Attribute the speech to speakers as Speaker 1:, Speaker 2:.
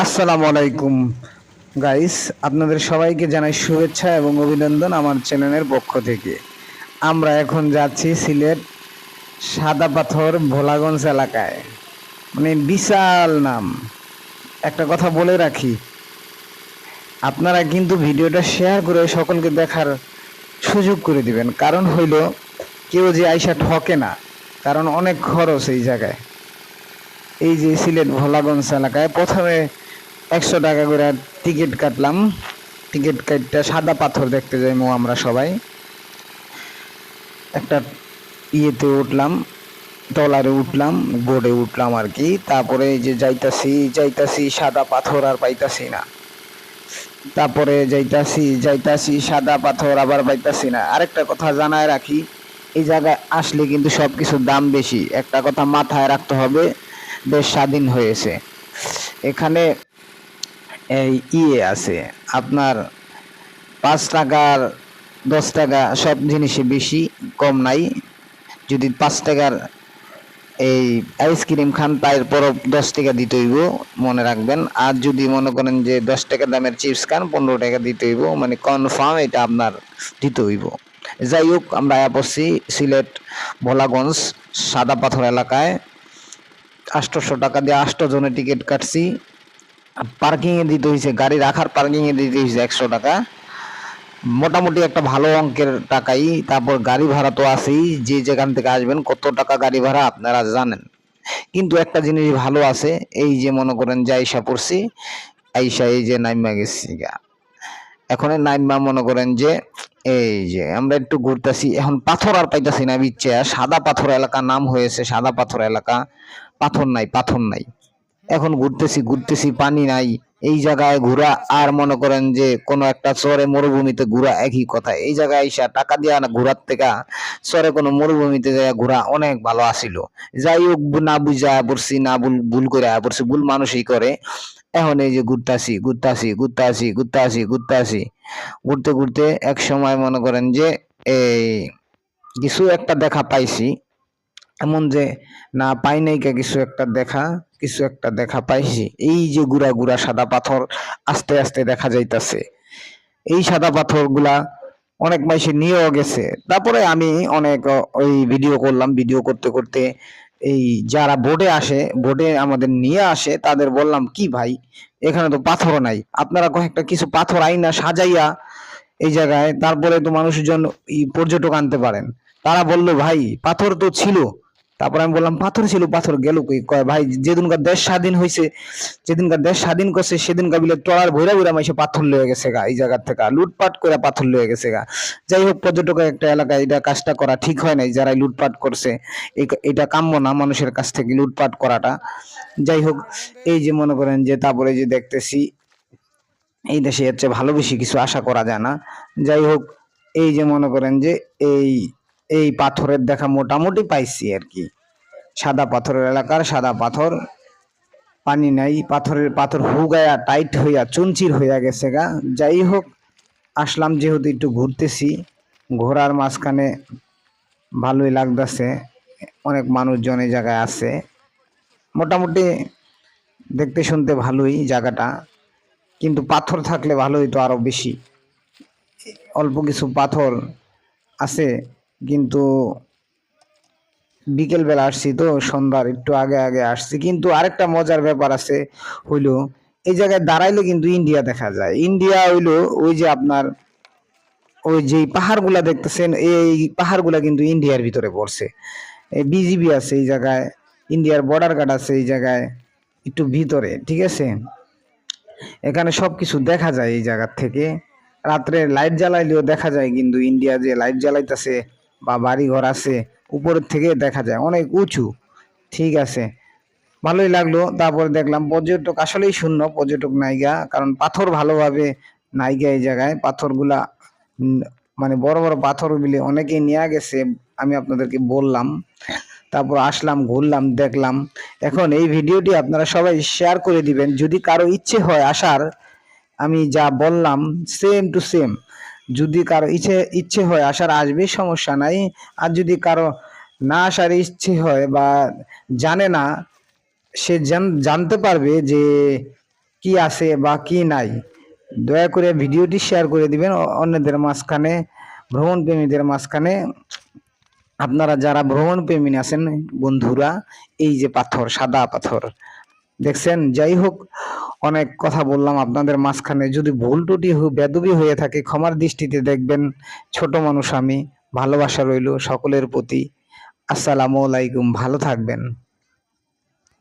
Speaker 1: আসসালামু আলাইকুম গাইস আপনাদের সবাইকে জানাই শুভেচ্ছা এবং অভিনন্দন আমার চ্যানেলের পক্ষ থেকে। আমরা এখন যাচ্ছি সিলেট সাদা পাথর ভোলাগঞ্জ এলাকায়। মানে বিশাল নাম। একটা কথা বলে রাখি, আপনারা কিন্তু ভিডিওটা শেয়ার করে সকলকে দেখার সুযোগ করে দিবেন। কারণ হইল, কেউ যে আইসা ঠকে না। কারণ অনেক খরচ এই জায়গায়। এই যে সিলেট ভোলাগঞ্জ এলাকায় প্রথমে একশো টাকা করে টিকিট কাটলাম। টিকিট কাটটা সাদা পাথর দেখতে যাইমু আমরা সবাই। একটা ইয়েতে উঠলাম টলারে উঠলাম, বোর্ডে উঠলাম আর কি। তারপরে যে যাইতাছি যাইতাছি, সাদা পাথর আর পাইতাছি না। তারপরে যাইতাছি যাইতাছি, সাদা পাথর আবার পাইতাছি না। আরেকটা কথা জানায় রাখি, এই জায়গায় আসলে কিন্তু সব কিছুর দাম বেশি। একটা কথা মাথায় রাখতে হবে, দেশ স্বাধীন হয়েছে। এখানে ইয়ে আছে, আপনার পাঁচ টাকার দশ টাকা সব জিনিসে বেশি কম নাই। যদি পাঁচ টাকার এই আইসক্রিম খান তারপরও দশ টাকা দিতে হইব, মনে রাখবেন। আর যদি মনে করেন যে দশ টাকা দামের চিপস খান, পনেরো টাকা দিতে হইব মানে কনফার্ম এটা আপনার দিতে হইব। যাই হোক, আমরা পড়ছি সিলেট ভোলাগঞ্জ সাদা পাথর এলাকায়। আটশোশো টাকা দিয়ে আষ্ট জনের টিকিট কাটছি। পার্কিং এ দিতে হয়েছে গাড়ি রাখার পার্কিং এ দিতে হয়েছে একশো টাকা। মোটামুটি একটা ভালো অঙ্কের টাকাই, তারপর গাড়ি ভাড়া তো আছেই, যে যেখান থেকে আসবেন, কত টাকা গাড়ি ভাড়া আপনারা জানেন। কিন্তু একটা জিনিস ভালো আছে, এই যে মনে করেন যে আইসা পড়ছি, আইসা এই যে নাইমা গেছি গা। এখন নাইমা মনে করেন যে, এই যে আমরা একটু ঘুরতেছি, এখন পাথর আর পাইতাছি না বিচ্ছে সাদা পাথর এলাকা নাম হয়েছে, সাদা পাথর এলাকা। পাথর নাই পাথর নাই। এখন ঘুরতেছি ঘুরতেছি, পানি নাই। এই জায়গায় ঘোরা, আর মনে করেন যে কোনো একটা চরে মরুভূমিতে ঘোরা একই কথা। এই জায়গায় আইসা টাকা দিয়া না ঘোরার থেকে চরে কোনো মরুভূমিতে যায় ঘোরা অনেক ভালো আসিল যাই হোক, না বুঝা পড়ছি, না ভুল ভুল করে পড়ছি, ভুল মানুষই করে। এখন এই যে ঘুরতাছি ঘুরতাছি ঘুরতাছি ঘুরতাছি ঘুরতাছি। ঘুরতে ঘুরতে এক সময় মনে করেন যে, এই কিছু একটা দেখা পাইছি। এমন যে, না, পাই নাই কে কিছু একটা দেখা, কিছু একটা দেখা পাইছি। এই যে গুড়া গুড়া সাদা পাথর আস্তে আস্তে দেখা যাইতাছে। এই সাদা পাথরগুলা অনেক মাইসে নিয়েও গেছে। তারপরে আমি অনেক ওই ভিডিও করলাম। ভিডিও করতে করতে এই যারা বোর্ডে আসে, বোর্ডে আমাদের নিয়ে আসে, তাদের বললাম, কি ভাই, এখানে তো পাথর নাই। আপনারা কয়েকটা কিছু পাথর আইনা সাজাইয়া এই জায়গায়, তারপরে তো মানুষজন পর্যটক আনতে পারেন। তারা বলল, ভাই, পাথর তো ছিল তারপর আমি বললাম, পাথর ছিল, পাথর গেল কই? কয়, ভাই, যেদিনকার দেশ স্বাধীন হয়েছে যেদিনকার দেশ স্বাধীন করছে, সেদিনকার বিলে টলার ভৈরা ভৈরা মাইসে পাথর লয়ে গেছে গা, এই জায়গার থেকে। লুটপাট করে পাথর লয়ে গেছে গা। যাই হোক, পর্যটকের একটা এলাকায় এটা কাজটা করা ঠিক হয় নাই যারা লুটপাট করছে এটা কাম্য না মানুষের কাছ থেকে লুটপাট করাটা। যাই হোক, এই যে মনে করেন যে তারপরে যে দেখতেছি, এই দেশে হচ্ছে ভালো বেশি কিছু আশা করা যায় না। যাই হোক, এই যে মনে করেন যে এই এই পাথরের দেখা মোটামুটি পাইছি আর কি। সাদা পাথরের এলাকার সাদা পাথর। পানি নাই, পাথরের পাথর হুগায়া টাইট হইয়া চুনচির হইয়া গেছে গা। যাই হোক, আসলাম যেহেতু একটু ঘুরতেছি। ঘোরার মাঝখানে ভালোই লাগতেছে। অনেক মানুষজন এই জায়গায় আছে। মোটামুটি দেখতে শুনতে ভালোই জায়গাটা। কিন্তু পাথর থাকলে ভালো হইতো আরও বেশি। অল্প কিছু পাথর আছে। কিন্তু বিকেল বেলা আসছি তো, সন্ধ্যার একটু আগে আগে আসছি। কিন্তু আরেকটা মজার ব্যাপার আছে হইল, এই জায়গায় দাঁড়াইলে কিন্তু ইন্ডিয়া দেখা যায়। ইন্ডিয়া হইল ওই যে আপনার, ওই যে পাহাড়গুলা দেখতেছেন, এই পাহাড়গুলা কিন্তু ইন্ডিয়ার ভিতরে পড়ছে। বিজিবি আছে এই জায়গায়, ইন্ডিয়ার বর্ডার গার্ড আছে এই জায়গায়, একটু ভিতরে, ঠিক আছে? এখানে সব কিছু দেখা যায় এই জায়গার থেকে। রাত্রে লাইট জ্বালাইলেও দেখা যায় কিন্তু ইন্ডিয়া যে লাইট জ্বালাইতেছে বা বাড়ি ঘর আছে উপরের থেকে দেখা যায়, অনেক উঁচু। ঠিক আছে। ভালোই লাগল, তারপরে দেখলাম পর্যটক আসলেই শূন্য, পর্যটক নাইগা কারণ পাথর ভালোভাবে নাইগা এই জায়গায়, পাথরগুলা মানে বড় বড় মিলে অনেকেই নিয়ে গেছে, আমি আপনাদেরকে বললাম। তারপর আসলাম, ঘুরলাম, দেখলাম। এখন এই ভিডিওটি আপনারা সবাই শেয়ার করে দিবেন। যদি কারও ইচ্ছে হয় আসার, আমি যা বললাম সেম টু সেম যদি কারও ইচ্ছে ইচ্ছে হয় আসার আসবে, সমস্যা নাই। আর যদি কারও না আসার ইচ্ছে হয় বা জানে না, সে জানতে পারবে যে কি আছে বা কি নাই। দয়া করে ভিডিওটি শেয়ার করে দিবেন। অন্যদের মাঝখানে, ভ্রমণ প্রেমীদের মাঝখানে। আপনারা যারা ভ্রমণ প্রেমী আছেন, বন্ধুরা, এই যে পাথর, সাদা পাথর দেখছেন যাই হোক অনেক কথা বললাম আপনাদের মাঝখানে। যদি ভুল টুটি বেদবি হয়ে থাকে, ক্ষমার দৃষ্টিতে দেখবেন, ছোট মানুষ আমি, ভালোবাসা রইল সকলের প্রতি। আসসালামু আলাইকুম, ভালো থাকবেন।